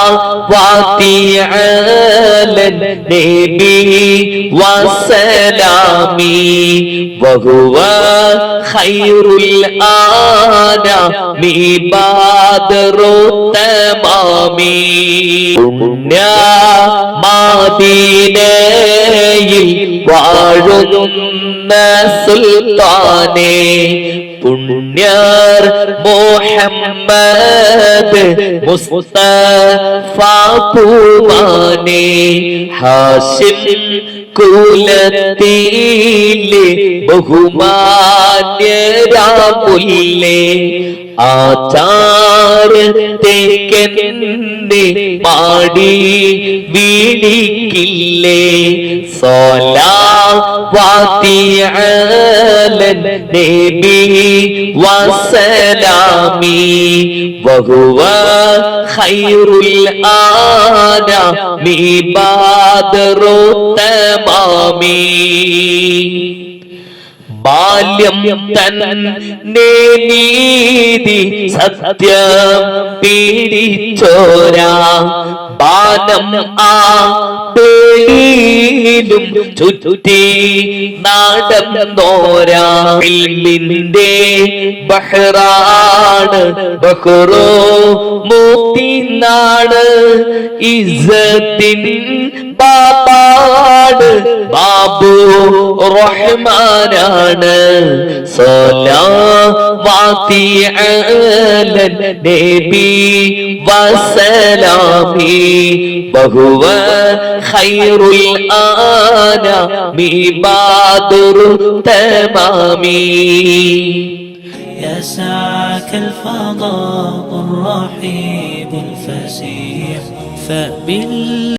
صلواتي على النبي وسلامي وهو خير الآنام بادر التمام പുണ്യ മാദീനയിൽ വാഴുന്ന സുൽത്താനെ പുണ്യർ മുഹമ്മദ് മുസ്തഫ പൂമാനെ ഹാഷിം കുലത്തിലെ ബഹുമാന്യരാമുല്ലേ ആചാരത്തേക്കെന്നെ പാടി വീടിക്കില്ലേ صلواتي على النبي وسلامي وهو خير الآنام بادر التمام ബാല്യം തന്നെ നീതി സത്യം പീഡിച്ചോരാ ബാലം ആ പേരിലും ചുറ്റി നടന്നോരാ ബഹ്റാണ് ബഹ്റോ. മൂത്തി നാട് ഇസത്തിൻ ബാബു റഹ്മാനാണ് സലാവാതി അല നബി വസലാമി ബഹുവ ഖൈറുൽ ആനാമി ബാദുർ തമാമി يسعك الفضاء الرحيب الفسيح فبال